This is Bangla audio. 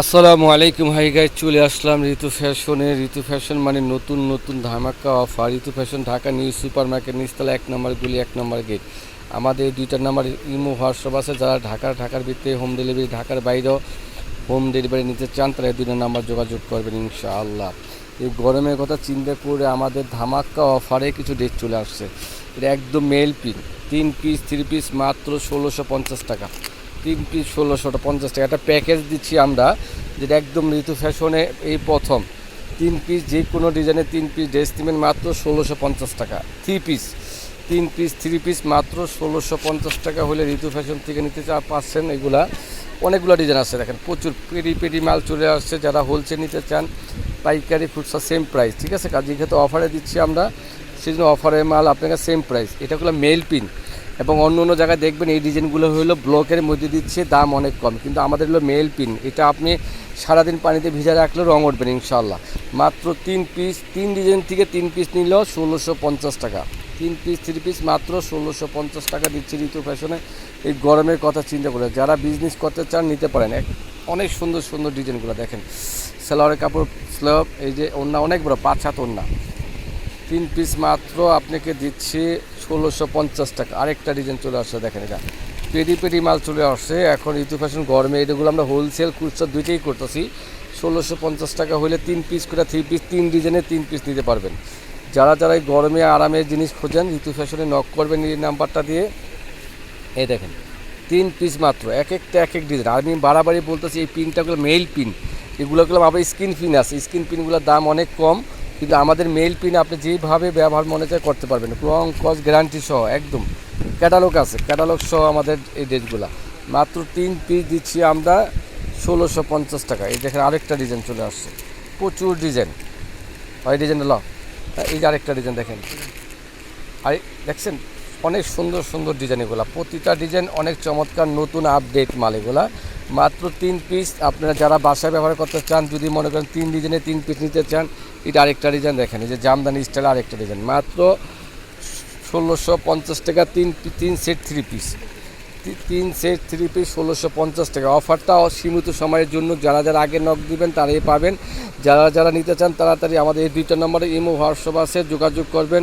আসসালামু আলাইকুম হাই গাই চলে আসলাম ঋতু ফ্যাশনে। ঋতু ফ্যাশন মানে নতুন নতুন ধামাকা offer Ritu fashion, Dhaka new super market নিচতলা, এক নম্বর গুলি, এক নম্বর গেট আমাদের দুইটা নাম্বার ইমো হোয়াটসঅ্যাপ আছে, যারা ঢাকার ঢাকার ভিতরে হোম ডেলিভারি ঢাকার বাইরেও হোম ডেলিভারি নিতে চান, তারা এই দুটো নাম্বার যোগাযোগ করবেন ইনশাআল্লাহ। এই গরমের কথা চিন্তা করে আমাদের ধামাকা অফারে কিছু ডেট চলে আসছে। এটা একদম মেল পিন তিন পিস থ্রি পিস মাত্র ষোলোশো পঞ্চাশ টাকা। তিন পিস ষোলোশোটা পঞ্চাশ টাকা। একটা প্যাকেজ দিচ্ছি আমরা, যেটা একদম ঋতু ফ্যাশনে এই প্রথম। তিন পিস যে কোনো ডিজাইনের তিন পিস ড্রেস নেবেন মাত্র ষোলোশো পঞ্চাশ টাকা। থ্রি পিস তিন পিস থ্রি পিস মাত্র ষোলোশো পঞ্চাশ টাকা হলে ঋতু ফ্যাশন থেকে নিতে চা পাচ্ছেন এগুলা। অনেকগুলো ডিজাইন আছে দেখেন, প্রচুর পেরি পেরি মাল চলে আসছে। যারা হোলসেল নিতে চান, পাইকারি খুচরা সেম প্রাইস ঠিক আছে? কাজে ক্ষেত্রে অফারে দিচ্ছি আমরা। সেই জন্য অফারের মাল আপনাকে সেম প্রাইস এটা হলো মেল পিন এবং অন্য অন্য জায়গায় দেখবেন এই ডিজাইনগুলো হলো ব্লকের মধ্যে দিচ্ছে, দাম অনেক কম। কিন্তু আমাদের হলো মেল পিন, এটা আপনি সারাদিন পানিতে ভিজা রাখলেও রং উঠবেন ইনশাল্লাহ মাত্র তিন পিস তিন ডিজাইন থেকে তিন পিস নিলেও ষোলোশো পঞ্চাশ টাকা। তিন পিস থ্রি পিস মাত্র ষোলোশো পঞ্চাশ টাকা দিচ্ছে ঋতু ফ্যাশনে। এই গরমের কথা চিন্তা করে, যারা বিজনেস করতে চান নিতে পারেন। অনেক সুন্দর সুন্দর ডিজাইনগুলো দেখেন। সেলোয়ারের কাপড় স্লাব এই যে ওন্না অনেক বড়, পাঁচ হাত ওন্না তিন পিস মাত্র আপনাকে দিচ্ছি ষোলোশো পঞ্চাশ টাকা। আরেকটা ডিজাইন চলে আসছে, দেখেন এটা। পেরি পেরি মাল চলে আসছে। এখন ঋতু ফ্যাশন গরমে এগুলো আমরা হোলসেল খুচরা দুইটাই করতেছি। ষোলোশো পঞ্চাশ টাকা হলে তিন পিস করে থ্রি পিস তিন ডিজাইনের তিন পিস নিতে পারবেন। যারা যারা এই গরমে আরামের জিনিস খোঁজেন, ঋতু ফ্যাশনে নক করবেন এই নাম্বারটা দিয়ে। এই দেখেন, তিন পিস মাত্র, এক একটা, এক এক ডিজাইন আমি বাড়াবাড়ি বলতেছি, এই পিনটাগুলো মেল পিন এগুলোগুলো আবার স্ক্রিন পিন আছে। স্ক্রিন পিনগুলোর দাম অনেক কম। কিন্তু আমাদের মেইল পিন আপনি যেভাবে ব্যবহার মনে চায় করতে পারবেন। লং কস গ্যারান্টি সহ, একদম। ক্যাটালগ আছে। ক্যাটালগ সহ আমাদের এই ড্রেসগুলো মাত্র তিন পিস দিচ্ছি আমরা ষোলোশো পঞ্চাশ টাকা। এই দেখেন আরেকটা ডিজাইন চলে আসছে। প্রচুর ডিজাইন হয় ডিজাইন ল। এই যে আরেকটা ডিজাইন দেখেন। আর, দেখছেন? অনেক সুন্দর সুন্দর ডিজাইন এগুলা। প্রতিটা ডিজাইন অনেক চমৎকার নতুন আপডেট মাল এগুলা। মাত্র তিন পিস আপনারা যারা বাসায় ব্যবহার করতে চান, যদি মনে করেন তিন ডিজাইনে তিন পিস নিতে চান, এটা আরেকটা ডিজাইন দেখেন, এই যে জামদানি স্টাইল আরেকটা ডিজাইন মাত্র ষোলোশো পঞ্চাশ টাকা তিন তিন সেট থ্রি পিস তিন সেট থ্রি পিস ষোলোশো পঞ্চাশ টাকা। অফারটা সীমিত সময়ের জন্য যারা যারা আগে নক দিবেন, তারাই পাবেন। যারা যারা নিতে চান, তাড়াতাড়ি আমাদের এই দুইটা নম্বরে ইমো, হোয়াটসঅ্যাপ আছে, যোগাযোগ করবেন।